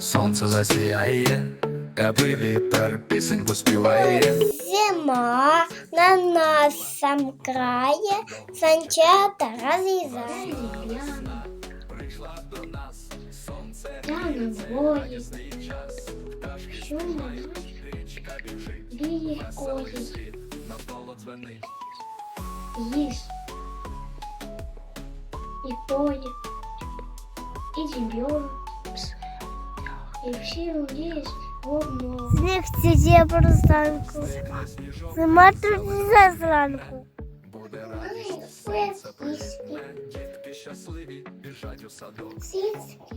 сонце засіяє, аби вітер пісеньку співає. Зима на нас сам крає, санчата розрізає. Рано бої, шумно білі кої. Їж і поє, і дібьон, і всі люди одно. Сніг ціє зранку. Зима тут за зранку. Дітки щасливі біжать у садок,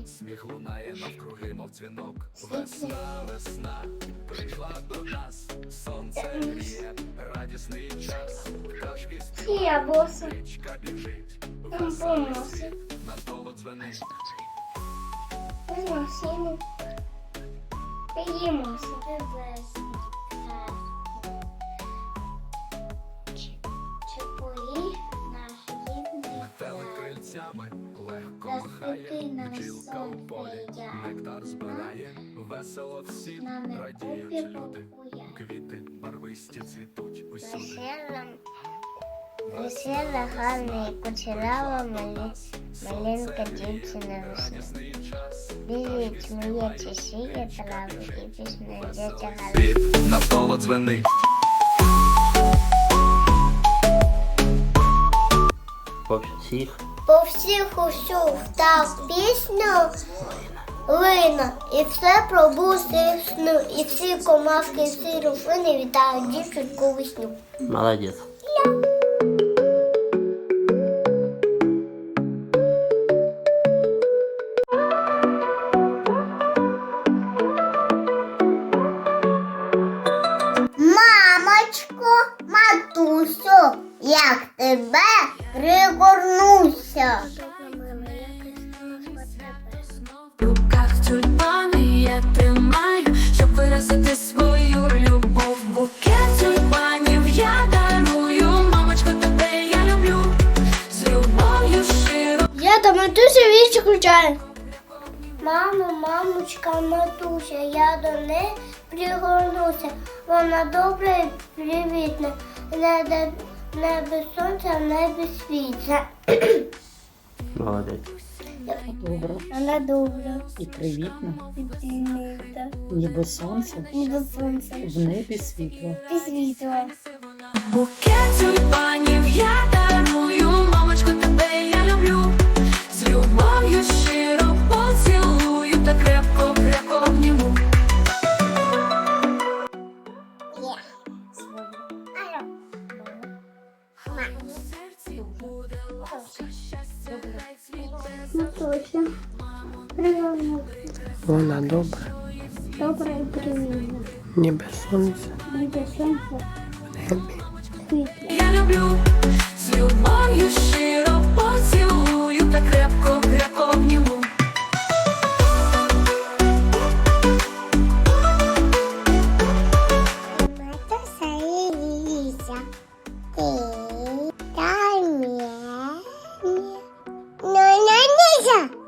сміх лунає навкруги, мов дзвінок. Весна, весна, прийшла до нас, сонце гріє, радісний час. Пташки Я боса. спічка біжить, Помоси. надовго дзвенить. Виносимо. Поїмося. Чепурі наш рідний Метели крильцями легко махає, бджілка у полі, нектар збирає, весело всі радіють люди. Квіти барвисті цвітуть усюди. Весела, гарна і кучерава малі, маленька дівчина весна. Білі тьмує чешіє трави і пісня дядя. Світ навколо дзвенить. По всіх По всіх усю встав пісню Лина, і все пробув сну, і всі комашки, всі руфини вітають дівчинку весню. молодець. Як тебе пригорнуся. В руках тюльпани я тримаю, щоб виразити свою любов. Букет тюльпанів я дарую, мамочко, тебе я люблю. З любов'ю щиро. Я до матусі вічі включаю. Мамо, мамочка, матуся, я до неї пригорнуся. Вона добра і привітна, не, де- не без сонця, в небі світла. Молодець. Добре Вона добра, і привітна. підтримується, ніби сонце Ніби сонце. в небі світло. і світло. Букет тюльпанів я Ну точно. Привернувся. Вона добра, Добре і приємно. ніби сонце. Ніби сонце небі. Я люблю з любов'ю щиро. Tchau!